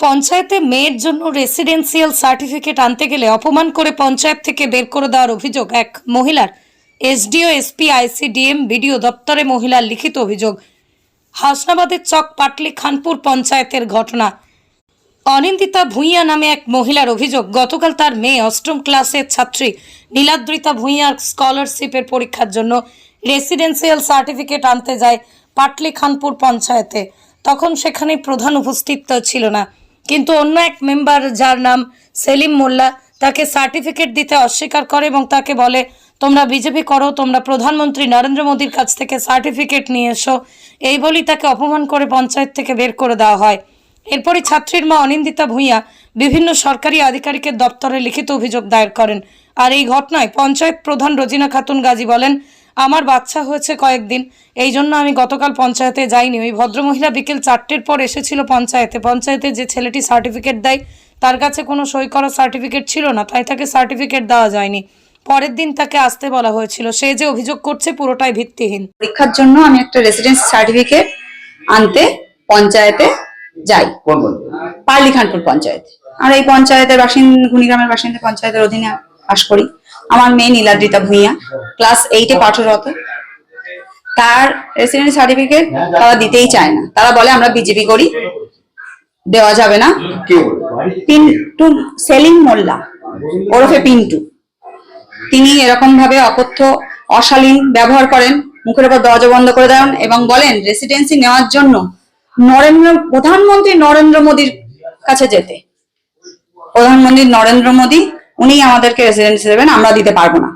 পঞ্চায়েতে মেয়ের জন্য রেসিডেন্সিয়াল সার্টিফিকেট আনতে গেলে অপমান করে পঞ্চায়েত থেকে বের করে দেওয়ার অভিযোগ এক মহিলার। এসডিও, এসপি, আইসিডিএম, বিডিও দপ্তরে মহিলার লিখিত অভিযোগ। হাসনাবাদের চক পাটলি খানপুর পঞ্চায়েতের ঘটনা। অনিন্দিতা ভূঁইয়া নামে এক মহিলার অভিযোগ, গতকাল তার মেয়ে অষ্টম ক্লাসের ছাত্রী নীলাদ্রিতা ভূঁইয়ার স্কলারশিপের পরীক্ষার জন্য রেসিডেন্সিয়াল সার্টিফিকেট আনতে যায় পাটলি খানপুর পঞ্চায়েতে। তখন সেখানে প্রধান উপস্থিত ছিল না। কিন্তু অন্য এক মেম্বার যার নাম সেলিম মোল্লা তাকে সার্টিফিকেট দিতে অস্বীকার করে এবং তাকে বলে, তোমরা বিজেপি করো, তোমরা প্রধানমন্ত্রী নরেন্দ্র মোদীর কাছ থেকে সার্টিফিকেট নিয়ে এসো। এই বলেই তাকে অপমান করে পঞ্চায়েত থেকে বের করে দেওয়া হয়। এরপরই ছাত্রীর মা অনিন্দিতা ভূঁইয়া বিভিন্ন সরকারি আধিকারিকের দপ্তরে লিখিত অভিযোগ দায়ের করেন। আর এই ঘটনায় পঞ্চায়েত প্রধান রোজিনা খাতুন গাজী বলেন আমার বাচ্চা হয়েছে কয়েকদিন। এই জন্য আমি গতকাল পঞ্চায়েতে যাইনি। ওই ভদ্রমহিলা বিকেল চারটের পর এসেছিল পঞ্চায়েতে। পঞ্চায়েতে যে ছেলেটি সার্টিফিকেট দেয়, তার কাছে কোনো সই করা সার্টিফিকেট ছিল না, তাই তাকে সার্টিফিকেট দেওয়া যায়নি। পরের দিন তাকে আসতে বলা হয়েছিল। সে যে অভিযোগ করছে পুরোটাই ভিত্তিহীন। পরীক্ষার জন্য আমি একটা রেসিডেন্স সার্টিফিকেট আনতে পঞ্চায়েতে যাই? পার্লি খানপুর পঞ্চায়েত। আর এই পঞ্চায়েতের বাসিন্দা গুণিগ্রামের বাসিন্দা পঞ্চায়েতের অধীনে বাস করি। আমার মেয়ে নীলাদ্রিতা ভূঁইয়া ক্লাস এইটে পাঠরত। তার রেসিডেন্স সার্টিফিকেট তারা দিতেই চায় না। তারা বলে আমরা বিজেপি করি দেওয়া যাবে না। পিন্টু সেলিম মোল্লা ওরফে পিন্টু। তিনি এরকম ভাবে অকথ্য অশালীন ব্যবহার করেন মুখের উপর দরজা বন্ধ করে দেন এবং বলেন রেসিডেন্সি নেওয়ার জন্য নরেন্দ্র প্রধানমন্ত্রী নরেন্দ্র মোদীর কাছে যেতে। প্রধানমন্ত্রী নরেন্দ্র মোদী উনি আমাদেরকে রেসিডেন্সি দেবেন, আমরা দিতে পারব না।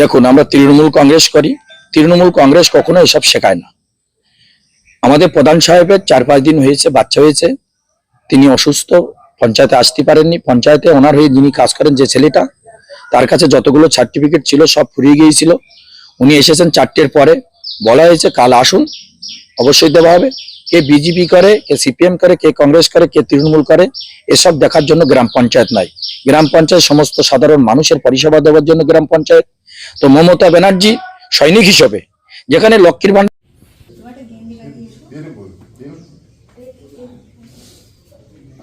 দেখুন, আমরা তৃণমূল কংগ্রেস করি। তৃণমূল কংগ্রেস কখনো এসব শেখায় না। আমাদের প্রধান সাহেবের চার পাঁচ দিন হয়েছে, বাচ্চা হয়েছে। তিনি অসুস্থ, পঞ্চায়েতে আসতে পারেননি। পঞ্চায়েতে ওনার হয়ে যিনি কাজ করেন, যে ছেলেটা, তার কাছে যতগুলো সার্টিফিকেট ছিল, সব ফুরিয়ে গিয়েছিল। উনি এসেছেন চারটের পরে। বলা হয়েছে, কাল আসুন, অবশ্যই দেওয়া হবে। কে বিজেপি করে, কে সিপিএম করে, কে কংগ্রেস করে, কে তৃণমূল করে, এসব দেখার জন্য গ্রাম পঞ্চায়েত নাই। গ্রাম পঞ্চায়েত সমস্ত সাধারণ মানুষের পরিষেবা দেওয়ার জন্য গ্রাম পঞ্চায়েত। তো মমতা ব্যানার্জি সৈনিক হিসেবে, যেখানে লক্ষ্মীর ভান্ডার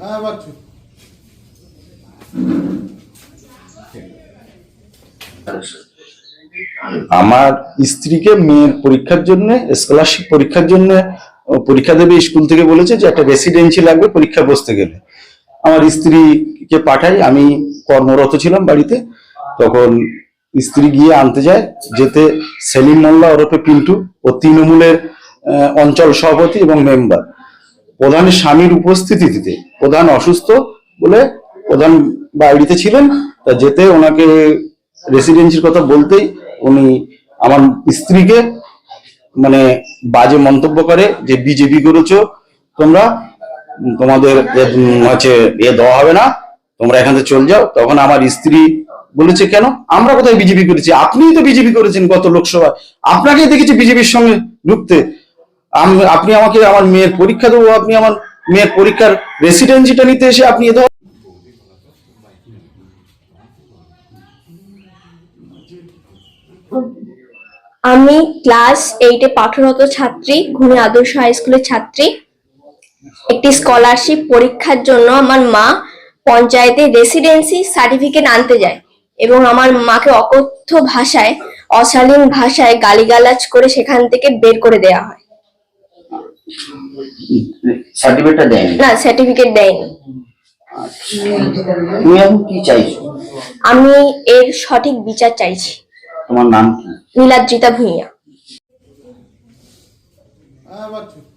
হ্যাঁ। আমার স্ত্রীকে মেয়ের পরীক্ষার জন্য স্কলারশিপ পরীক্ষার জন্য পরীক্ষা দেবে স্কুল থেকে বলেছে যে একটা রেসিডেন্সি লাগবে পরীক্ষা বসতে গেলে আমার স্ত্রীকে পাঠাই, আমি কর্মরত ছিলাম বাড়িতে, তখন স্ত্রী গিয়ে আনতে যায়, যেতে সেলিম মোল্লা ওরফে পিন্টু ও তৃণমূলের অঞ্চল সভাপতি এবং মেম্বার প্রধানের স্বামীর উপস্থিতিতে, প্রধান অসুস্থ বলে প্রধান বাড়িতে ছিলেন, তা যেতে ওনাকে রেসিডেন্সির কথা বলতেই উনি আমার স্ত্রীকে মানে বাজে মন্তব্য করে যে বিজেপি করেছ তোমরা, তোমাদের হচ্ছে এ দেওয়া হবে না, তোমরা এখান থেকে চলে যাও। তখন আমার স্ত্রী বলেছে, কেন? আমরা কোথায় বিজেপি করেছি? আপনিই তো বিজেপি করেছেন গত লোকসভায়। আপনাকেই দেখেছি বিজেপির সঙ্গে ঢুকতে। আপনি আমাকে আমার মেয়ের পরীক্ষা দেবো, আপনি আমার মেয়ের পরীক্ষার রেসিডেন্সিটা নিতে এসে আপনি এ আমি ক্লাস এইটে পাঠরত ছাত্রী, ঘুমি আদর্শ হাই স্কুলের ছাত্রী। একটি স্কলারশিপ পরীক্ষার জন্য আমার মা পঞ্চায়েতে রেসিডেন্সি সার্টিফিকেট আনতে যায় এবং আমার মাকে অকথ্য ভাষায়, অশালীন ভাষায় গালিগালাজ করে সেখান থেকে বের করে দেওয়া হয়। সার্টিফিকেটটা দেয়নি? না সার্টিফিকেট দেয়নি। তুমি এখন কি চাইছো? আমি এর সঠিক বিচার চাইছি। তোমার নাম কি? নীলাদ্রিতা ভূঁইয়া। হ্যাঁ।